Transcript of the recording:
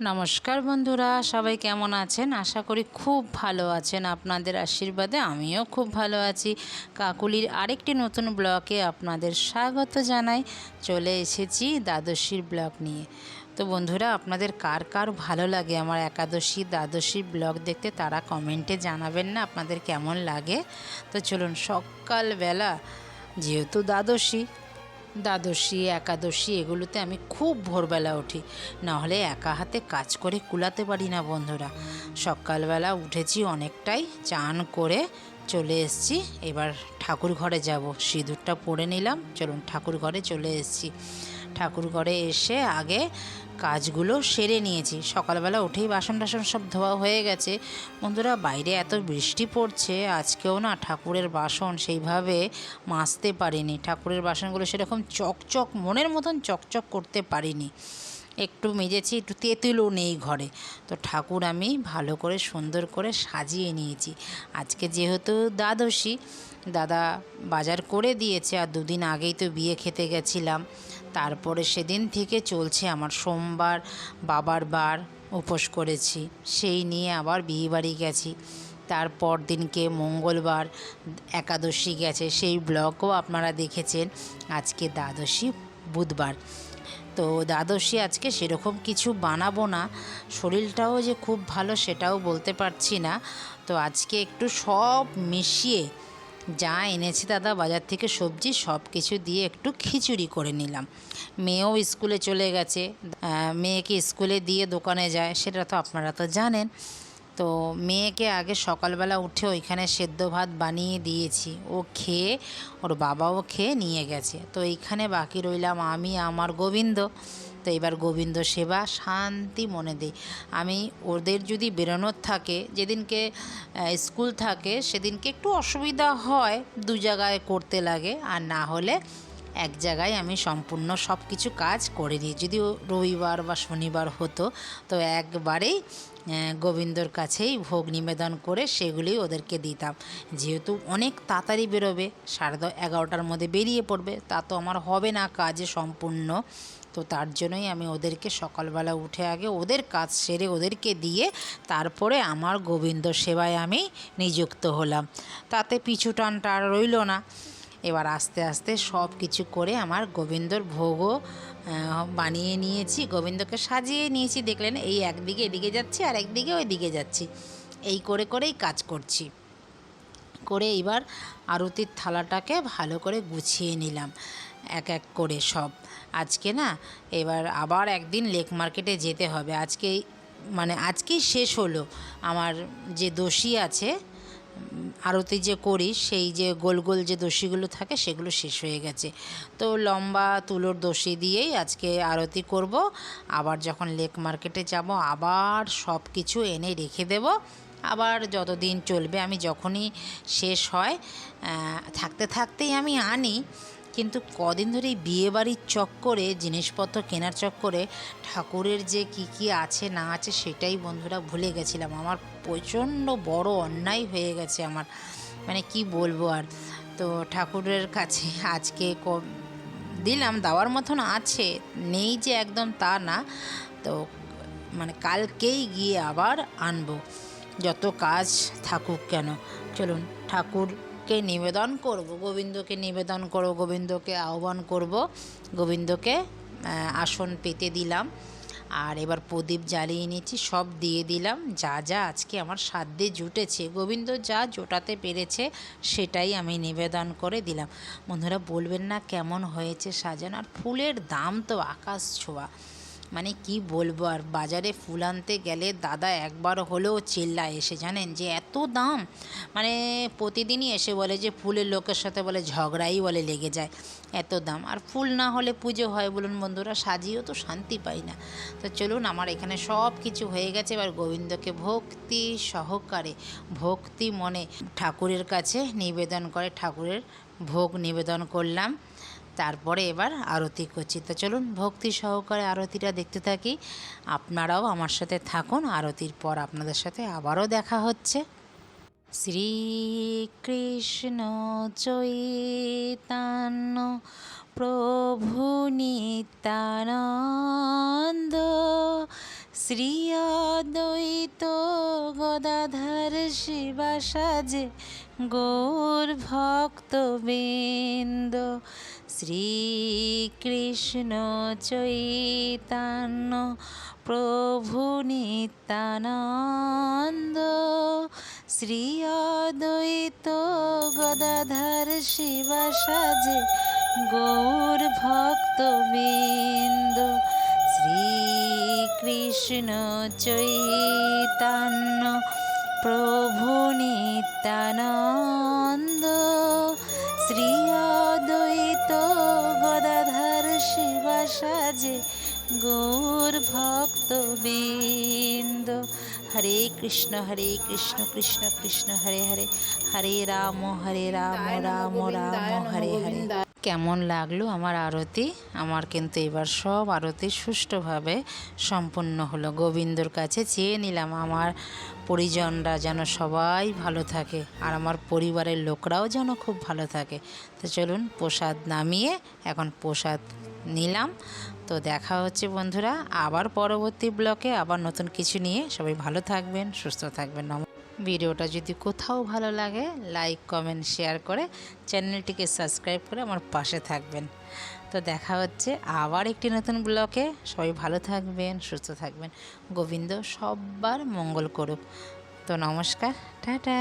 নমস্কার বন্ধুরা, সবাই কেমন আছেন? আশা করি খুব ভালো আছেন। আপনাদের আশীর্বাদে আমিও খুব ভালো আছি। কাকুলির আরেকটি নতুন ব্লকে আপনাদের স্বাগত জানাই। চলে এসেছি দ্বাদশীর ব্লগ নিয়ে। তো বন্ধুরা, আপনাদের কার কার ভালো লাগে আমার একাদশী দ্বাদশী ব্লগ দেখতে তারা কমেন্টে জানাবেন না আপনাদের কেমন লাগে। তো চলুন সকালবেলা, যেহেতু দ্বাদশী দ্বাদশী, একাদশী এগুলোতে আমি খুব ভোরবেলা উঠি। নাহলে একা হাতে কাজ করে কুলাতে পারি না বন্ধুরা। সকালবেলা উঠেছি অনেকটাই, চান করে চলে এসেছি। এবার ঠাকুর ঘরে যাব। সিঁদুরটা পরে নিলাম, চলুন ঠাকুর ঘরে চলে এসেছি। ঠাকুর ঘরে এসে আগে কাজগুলো সেরে নিয়েছি। সকালবেলা উঠেই বাসন টাসন সব ধোয়া হয়ে গেছে। বন্ধুরা, বাইরে এত বৃষ্টি পড়ছে, আজকেও না ঠাকুরের বাসন সেইভাবে মাজতে পারিনি। ঠাকুরের বাসনগুলো সেরকম চকচক, মনের মতন চকচক করতে পারিনি। একটু মেজেছি, একটু তেঁতুলও নেই ঘরে। তো ঠাকুর আমি ভালো করে সুন্দর করে সাজিয়ে নিয়েছি। আজকে যেহেতু দ্বাদশী, দাদা বাজার করে দিয়েছে আর দুদিন আগেই তো বিয়ে খেতে গেছিলাম। তারপরে সেদিন থেকে চলছে আমার সোমবার বাবার বার উপোস করেছি। সেই নিয়ে আবার বিয়েবাড়ি গেছি। তারপর দিনকে মঙ্গলবার একাদশী গেছে। সেই ব্লগও আপনারা দেখেছেন। আজকে দ্বাদশী বুধবার। তো দ্বাদশী আজকে সেরকম কিছু বানাবো না। শরীরটাও যে খুব ভালো সেটাও বলতে পারছি না। তো আজকে একটু সব মিশিয়ে যা এনেছে দাদা, বাজার থেকে সবজি সব কিছু দিয়ে একটু খিচুড়ি করে নিলাম। মেয়েও স্কুলে চলে গেছে। মেয়েকে স্কুলে দিয়ে দোকানে যায়, সেটা তো আপনারা তো জানেন। তো মেয়েকে আগে সকালবেলা উঠে ওইখানে সেদ্ধ ভাত বানিয়ে দিয়েছি। ও খেয়ে, ওর বাবাও খেয়ে নিয়ে গেছে। তো এইখানে বাকি রইলাম আমি, আমার গোবিন্দ। তো এবার গোবিন্দ সেবা শান্তি মনে দিই আমি ওদের যদি বেরোনোর থাকে, যেদিনকে স্কুল থাকে, সেদিনকে একটু অসুবিধা হয়, দু জায়গায় করতে লাগে। আর না হলে এক জায়গায় আমি সম্পূর্ণ সব কিছু কাজ করে দিই যদি রবিবার বা শনিবার হতো, তো একবারেই গোবিন্দর কাছেই ভোগ নিবেদন করে সেগুলি ওদেরকে দিতাম। যেহেতু অনেক তাড়াতাড়ি বেরোবে, সাড়ে এগারোটার মধ্যে বেরিয়ে পড়বে, তা তো আমার হবে না কাজে সম্পূর্ণ। তো তার জন্যই আমি ওদেরকে সকালবেলা উঠে আগে ওদের কাজ সেরে ওদেরকে দিয়ে তারপরে আমার গোবিন্দ সেবায় আমি নিযুক্ত হলাম। তাতে পিছু টানটা আর রইল না। এবার আস্তে আস্তে সব কিছু করে আমার গোবিন্দর ভোগও বানিয়ে নিয়েছি, গোবিন্দকে সাজিয়ে নিয়েছি। দেখলেন এই একদিকে এদিকে যাচ্ছি আর একদিকে ওই দিকে যাচ্ছি। এই করে করেই কাজ করছি। করে এবার আরতির থালাটাকে ভালো করে গুছিয়ে নিলাম। এক এক করে সব। আজকে না, এবার আবার একদিন লেক মার্কেটে যেতে হবে। আজকে মানে আজকেই শেষ হলো। আমার যে দোষী আছে, আরতি যে করি, সেই যে গোল গোল যে দোষিগুলো থাকে, সেগুলো শেষ হয়ে গেছে। তো লম্বা তুলোর দোষি দিয়েই আজকে আরতি করব। আবার যখন লেক মার্কেটে যাব, আবার সব কিছু এনে রেখে দেব। আবার যতদিন চলবে, আমি যখনই শেষ হয় থাকতে থাকতেই আমি আনি। কিন্তু কদিন ধরে এই বিয়েবাড়ির চক্করে, জিনিসপত্র কেনার চক্করে ঠাকুরের যে কি কি আছে না আছে সেটাই বন্ধুরা ভুলে গেছিলাম। আমার প্রচণ্ড বড় অন্যায় হয়ে গেছে আমার। মানে কি বলব আর? তো ঠাকুরের কাছে আজকে দিলাম, দেওয়ার মতন আছে, নেই যে একদম তা না। তো মানে কালকেই গিয়ে আবার আনব। যত কাজ থাকুক কেন। চলুন ঠাকুরকে নিবেদন করব, গোবিন্দকে নিবেদন করব গোবিন্দকে আহ্বান করব, গোবিন্দকে আসন পেতে দিলাম। আর এবার প্রদীপ জ্বালিয়ে নিয়েছি সব দিয়ে দিলাম। যা যা আজকে আমার সাধ্যে জুটেছে, গোবিন্দ যা জোটাতে পেরেছে সেটাই আমি নিবেদন করে দিলাম। বন্ধুরা, বলবেন না কেমন হয়েছে সাজানো, আর ফুলের দাম তো আকাশ ছোঁয়া। মানে কি বলব আর বাজারে ফুল আনতে গেলে দাদা একবার হলেও চেল্লায় এসে, জানেন? যে এত দাম। মানে প্রতিদিনই এসে বলে যে ফুলের লোকের সাথে বলে ঝগড়াই বলে লেগে যায়, এত দাম। আর ফুল না হলে পুজো হয় বলুন বন্ধুরা, সাজিয়েও তো শান্তি পাই না। তো চলুন, আমার এখানে সব কিছু হয়ে গেছে। এবার গোবিন্দকে ভক্তি সহকারে, ভক্তি মনে ঠাকুরের কাছে নিবেদন করে, ঠাকুরের ভোগ নিবেদন করলাম। তারপরে এবার আরতি করছি। তো চলুন ভক্তি সহকারে আরতিটা দেখতে থাকি। আপনারাও আমার সাথে থাকুন, আরতির পর আপনাদের সাথে আবারও দেখা হচ্ছে। শ্রীকৃষ্ণ চৈতান্য প্রভু নিত্যানন্দ শ্রী অদ্বৈত গদাধর শিবা সাজে গৌর ভক্তবৃন্দ শ্রীকৃষ্ণ চৈতন্য প্রভু নিত্যানন্দ। শ্রী অদ্বৈত গদাধর শিবা সাজে গৌর ভক্তবৃন্দ শ্রীকৃষ্ণ চৈতন্য প্রভু নিত্যানন্দ শ্রী অদ্বৈত গদাধর শিবা সাজে গৌর ভক্তবৃন্দ। হরে কৃষ্ণ হরে কৃষ্ণ কৃষ্ণ কৃষ্ণ হরে হরে। হরে রাম হরে রাম রাম রাম হরে হরে। কেমন লাগল আমার আরতি? আমার কিন্তু এবার সব আরতি সুষ্ঠুভাবে সম্পূর্ণ হলো। গোবিন্দর কাছে চেয়ে নিলাম আমার পরিজনরা যেন সবাই ভালো থাকে আর আমার পরিবারের লোকরাও যেন খুব ভালো থাকে। তো চলুন প্রসাদ নামিয়ে এখন প্রসাদ নিলাম। তো দেখা হচ্ছে বন্ধুরা আবার পরবর্তী ব্লকে আবার নতুন কিছু নিয়ে। সবাই ভালো থাকবেন, সুস্থ থাকবেন। ভিডিওটা যদি কোথাও ভালো লাগে লাইক কমেন্ট শেয়ার করে চ্যানেলটিকে সাবস্ক্রাইব করে আমার পাশে থাকবেন। তো দেখা হচ্ছে আবার একটি নতুন ব্লকে সবাই ভালো থাকবেন, সুস্থ থাকবেন। গোবিন্দ সব্বার মঙ্গল করুক। তো নমস্কার, টাটা।